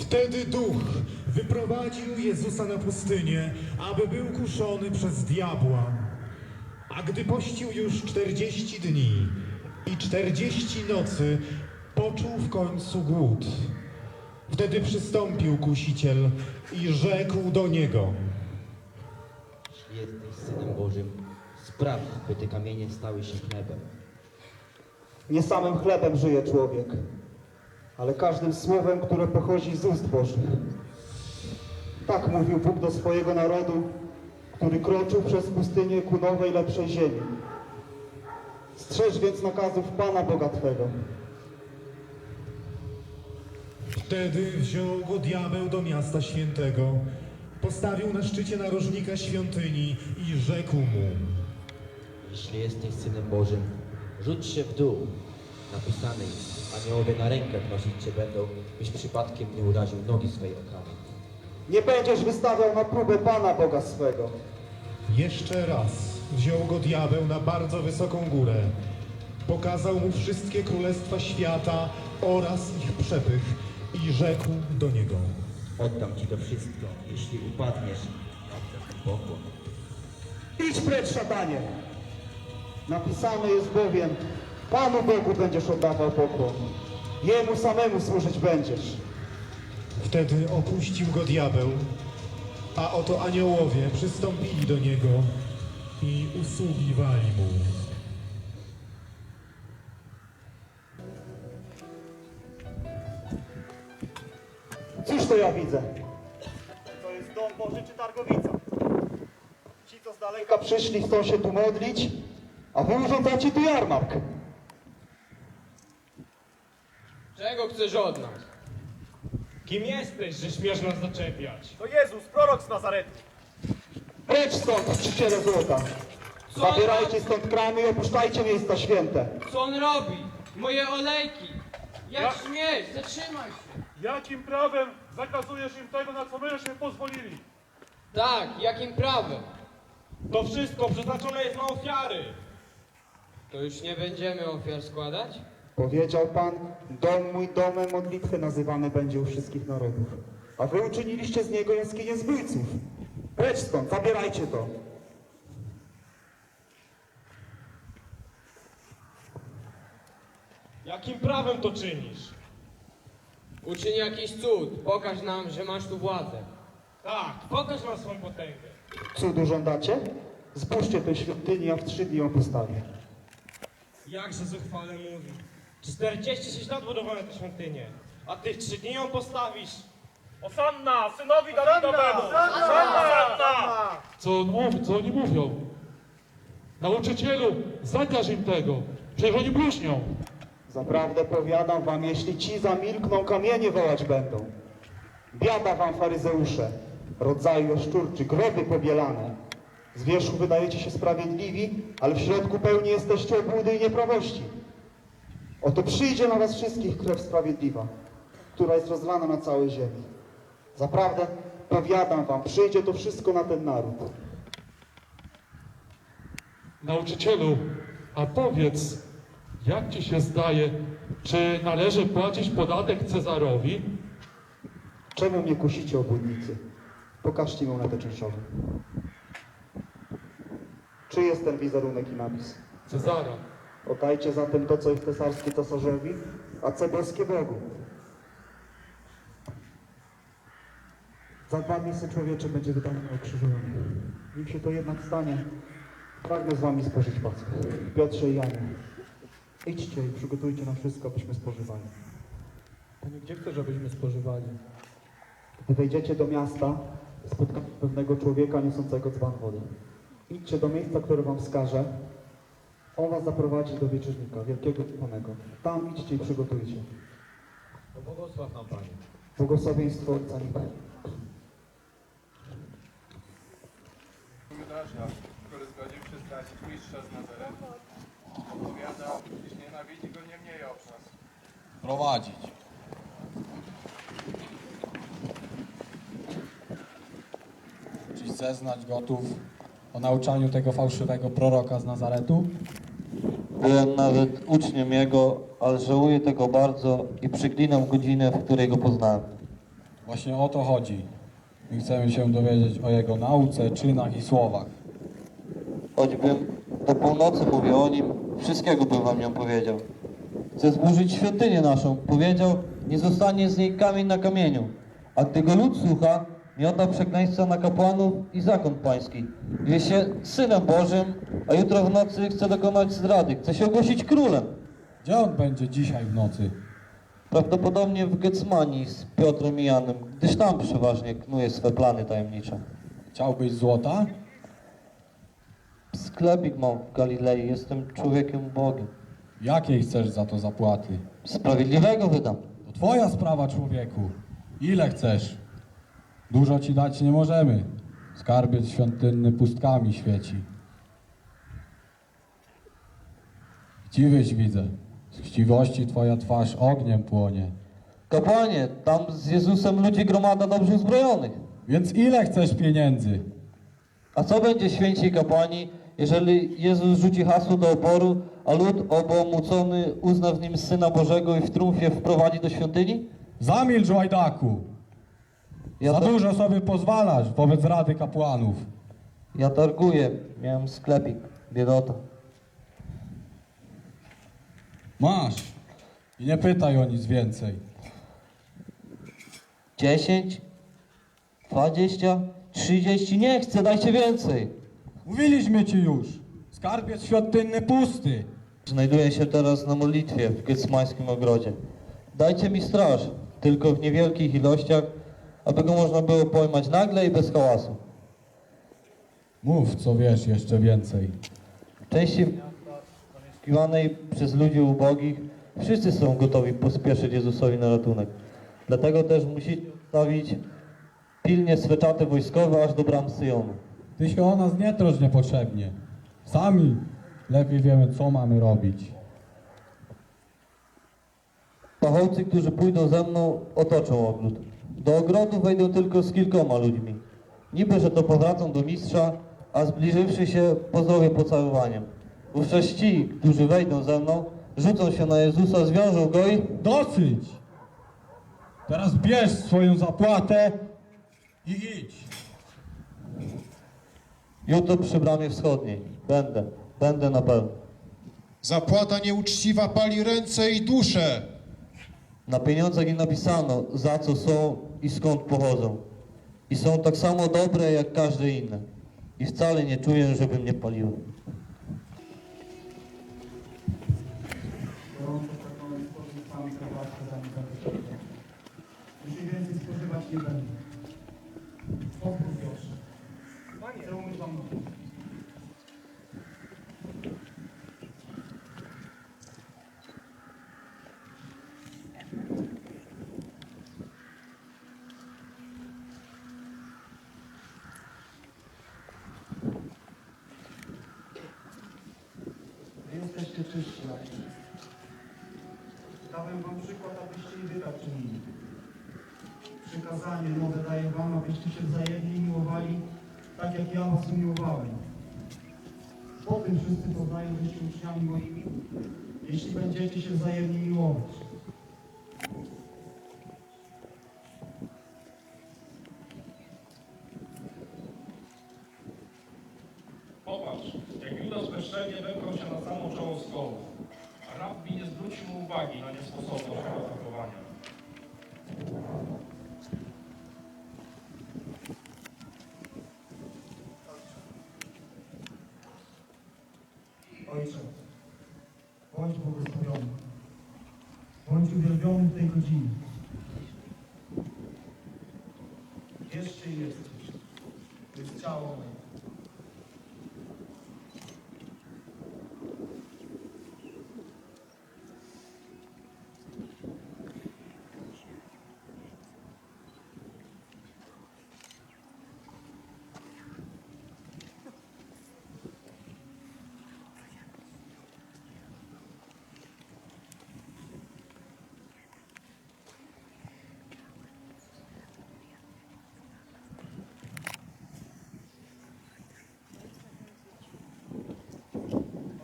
Wtedy duch wyprowadził Jezusa na pustynię, aby był kuszony przez diabła. A gdy pościł już czterdzieści dni i czterdzieści nocy, poczuł w końcu głód. Wtedy przystąpił kusiciel i rzekł do niego: Jeśli jesteś Synem Bożym, spraw, by te kamienie stały się chlebem. Nie samym chlebem żyje człowiek, ale każdym słowem, które pochodzi z ust Bożych. Tak mówił Bóg do swojego narodu, który kroczył przez pustynię ku nowej, lepszej ziemi. Strzeż więc nakazów Pana Boga Twego. Wtedy wziął go diabeł do miasta świętego, postawił na szczycie narożnika świątyni i rzekł mu: Jeśli jesteś Synem Bożym, rzuć się w dół. Napisane jest, aniołowie na rękach nosić cię będą, byś przypadkiem nie uraził nogi swojej o kamień. Nie będziesz wystawiał na próbę Pana Boga swego. Jeszcze raz wziął go diabeł na bardzo wysoką górę. Pokazał mu wszystkie królestwa świata oraz ich przepych i rzekł do niego: Oddam ci to wszystko, jeśli upadniesz mi pokłon. Idź precz, szatanie! Napisane jest bowiem, Panu Bogu będziesz oddawał pokłon. Jemu samemu służyć będziesz. Wtedy opuścił go diabeł, a oto aniołowie przystąpili do niego i usługiwali mu. Cóż to ja widzę? To jest dom Boży czy targowica? Ci, co z daleka przyszli, chcą się tu modlić, a wy urządzacie tu jarmark. Chcesz od nas? Kim jesteś, że śmiesz nas zaczepiać? To Jezus, prorok z Nazaretu. Precz stąd, czciele złota. Co on Zabierajcie robi? stąd kramy i opuszczajcie miejsca święte. Co on robi? Moje olejki! Jak Ja- śmiesz? Zatrzymaj się! Jakim prawem zakazujesz im tego, na co myśmy pozwolili? Tak, jakim prawem? To wszystko przeznaczone jest na ofiary. To już nie będziemy ofiar składać? Powiedział Pan, dom mój domem modlitwy nazywany będzie u wszystkich narodów. A wy uczyniliście z niego jaskinię zbójców. Precz stąd, zabierajcie to. Jakim prawem to czynisz? Uczyń jakiś cud, pokaż nam, że masz tu władzę. Tak, pokaż nam swą potęgę. Cudu żądacie? Zbóżcie tę świątynię, a w trzy dni ją postawię. Jakże zuchwale mówi. 46 lat budowane te świątynie, a ty w trzy dni ją postawisz. Osanna, synowi Dawidowemu! Osanna! Co on mówi, co oni mówią? Nauczycielu, zakaż im tego, przecież oni bluźnią. Zaprawdę powiadam wam, jeśli ci zamilkną, kamienie wołać będą. Biada wam, faryzeusze, rodzaju jaszczurczy, groby pobielane. Z wierzchu wydajecie się sprawiedliwi, ale w środku pełni jesteście obłudy i nieprawości. Oto przyjdzie na was wszystkich krew sprawiedliwa, która jest rozlana na całej ziemi. Zaprawdę powiadam wam, przyjdzie to wszystko na ten naród. Nauczycielu, a powiedz, jak ci się zdaje, czy należy płacić podatek Cezarowi? Czemu mnie kusicie, obłudnicy? Pokażcie mi monetę czynszową. Czy jest ten wizerunek i napis? Cezara. Oddajcie zatem to, co jest cesarskie cesarzowi, a co boskie Bogu. Za dwa dni Syn Człowieczy będzie wydany na ukrzyżowanie. Nim się to jednak stanie, pragnę z wami spożyć Paschę. Piotrze i Janie, idźcie i przygotujcie nam wszystko, abyśmy spożywali. Panie, gdzie chcesz, abyśmy spożywali? Gdy wejdziecie do miasta, spotkacie pewnego człowieka niosącego dzban wody. Idźcie do miejsca, które wam wskaże. On was zaprowadzi do wieczernika, wielkiego panego. Tam idźcie i przygotujcie. To błogosław nam, Panie. Błogosławieństwo Ojca Nieba. Judasza, który zgodził się stracić mistrza z Nazaretu, opowiada, iż nienawidzi go nie mniej od nas. prowadzić. Czyś zeznać gotów o nauczaniu tego fałszywego proroka z Nazaretu? Byłem nawet uczniem jego, ale żałuję tego bardzo i przyklinam godzinę, w której go poznałem. Właśnie o to chodzi. My chcemy się dowiedzieć o Jego nauce, czynach i słowach. Choćbym do północy mówił o nim, wszystkiego bym wam nie opowiedział. Chce zburzyć świątynię naszą. Powiedział, nie zostanie z niej kamień na kamieniu. A gdy go lud słucha, miota przekleństwa na kapłanów i zakon pański. Wie się synem Bożym, a jutro w nocy chce dokonać zdrady. Chce się ogłosić królem. Gdzie on będzie dzisiaj w nocy? Prawdopodobnie w Getsemani z Piotrem i Janem, gdyż tam przeważnie knuje swe plany tajemnicze. Chciałbyś złota? Sklepik mam w Galilei, jestem człowiekiem Bogiem. Jakiej chcesz za to zapłaty? Sprawiedliwego wydam. To twoja sprawa, człowieku. Ile chcesz? Dużo ci dać nie możemy. Skarbiec świątynny pustkami świeci. Chciwyś widzę. Z chciwości twoja twarz ogniem płonie. Kapłanie, tam z Jezusem ludzi gromada dobrze uzbrojonych. Więc ile chcesz pieniędzy? A co będzie święci kapłani, jeżeli Jezus rzuci hasło do oporu, a lud obomucony uzna w nim Syna Bożego i w triumfie wprowadzi do świątyni? Zamilcz, łajdaku! Ja, Za dużo sobie pozwalasz wobec rady kapłanów. ja targuję, miałem sklepik, biedota. Masz. I nie pytaj o nic więcej. Dziesięć, dwadzieścia, trzydzieści, nie chcę, dajcie więcej. Mówiliśmy ci już. Skarbiec świątynny pusty. Znajduję się teraz na modlitwie w Getsmańskim ogrodzie. Dajcie mi straż, tylko w niewielkich ilościach, aby go można było pojmać nagle i bez hałasu. Mów, co wiesz jeszcze więcej. W części zamieszkiwanej przez ludzi ubogich wszyscy są gotowi pospieszyć Jezusowi na ratunek. Dlatego też musicie stawić pilnie swe czaty wojskowe aż do bram Syjonu. Ty się o nas nie trosz niepotrzebnie. Sami lepiej wiemy, co mamy robić. Pachołcy, którzy pójdą ze mną, otoczą ogród. Do ogrodu wejdą tylko z kilkoma ludźmi. Niby, że to powracą do mistrza, a zbliżywszy się, pozdrowię pocałowaniem. Wówczas ci, którzy wejdą ze mną, rzucą się na Jezusa, zwiążą go i... Dosyć! Teraz bierz swoją zapłatę i idź. Jutro przy bramie wschodniej. Będę, będę na pewno. Zapłata nieuczciwa pali ręce i duszę. Na pieniądzach nie napisano, za co są i skąd pochodzą. I są tak samo dobre, jak każde inne. I wcale nie czuję, żeby mnie paliły. Wy jesteście czyści na niej. Dałem wam przykład, abyście i wy tak czynili. Przykazanie nowe daję wam, abyście się wzajemnie miłowali, tak jak ja was umiłowałem. Po tym wszyscy poznają, że się uczniami moimi, jeśli będziecie się wzajemnie miłować. Bądź uwielbiony w tej godzinie. Jeszcze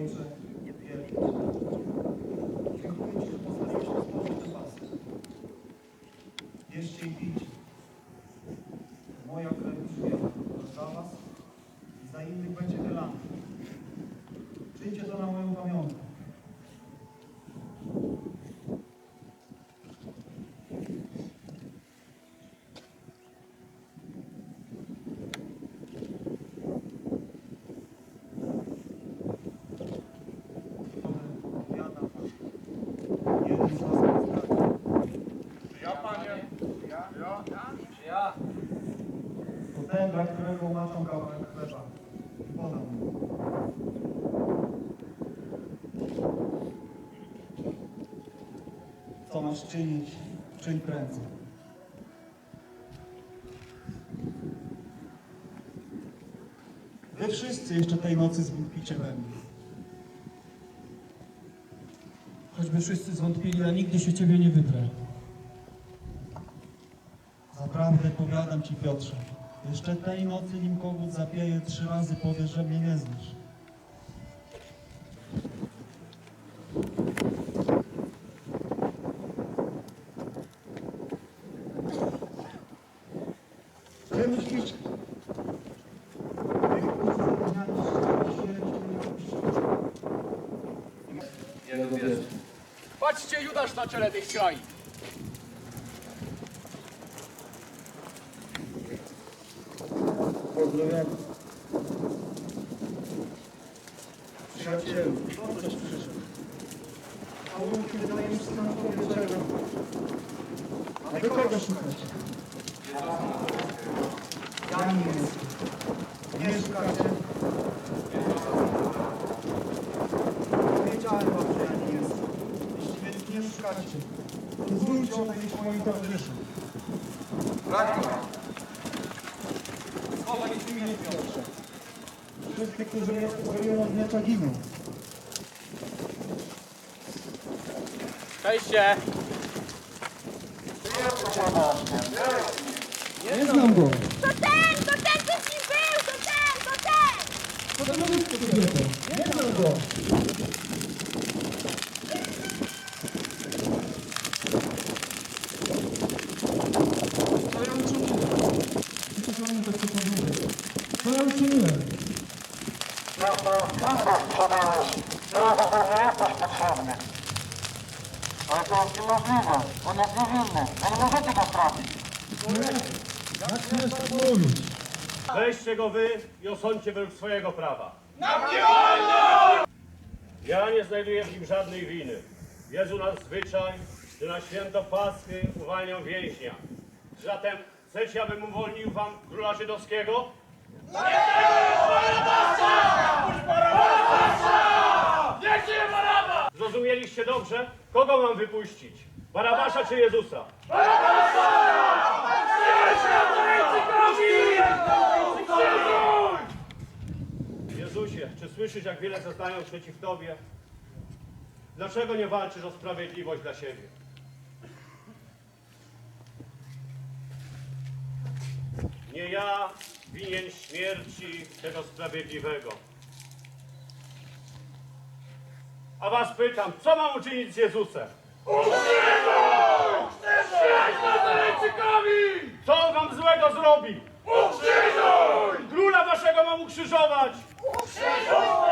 Praise God. Którego umaczą kawałek chleba. I mu. Co masz czynić, czyń prędzej. Wy wszyscy jeszcze tej nocy zwątpicie we mnie. Choćby wszyscy zwątpili, ja nigdy się ciebie nie wybrę. Zaprawdę powiadam ci, Piotrze, jeszcze tej nocy, nim kogut zapieje, trzy razy powiesz, że mnie nie znasz. Jego wierzy. Patrzcie, Judasz na czele tych skraj. Się na czego. A wy kogo szukacie? Ja nie jestem. Nie szukacie? Wiedziałem wam, że ja nie jestem. Jeśli więc nie szukacie, to zwróćcie o tej swoim towarzyszom. Chowaj się mnie, Piotrze. Wszyscy, którzy swojego dnia giną. Cześćcie. Nie znam go. To ten, to ten, co z nim był, to ten, to ten! Co to mówisz, kobieto? Nie znam go. Co ja uczyniłem? I co za mnie tak przypomnuje? Co ja uczyniłem? Ale to jest niemożliwe. On jest niewinny. Nie możecie go stracić. Jak śmiesz tak mówić? Weźcie go wy i osądźcie według swojego prawa. Ja nie znajduję w nim żadnej winy. Jest u nas zwyczaj, że na święto Paschy uwalniam więźnia. Zatem chcecie, abym uwolnił wam króla żydowskiego? Dobrze? Kogo mam wypuścić? Barabasza czy Jezusa? Jezusie, czy słyszysz, jak wiele zeznają przeciw Tobie? Dlaczego nie walczysz o sprawiedliwość dla siebie? Nie ja winien śmierci tego sprawiedliwego. A was pytam, co mam uczynić z Jezusem? Co on wam złego zrobi? Ukrzyżuj! Króla waszego mam ukrzyżować! Ukrzyżuj!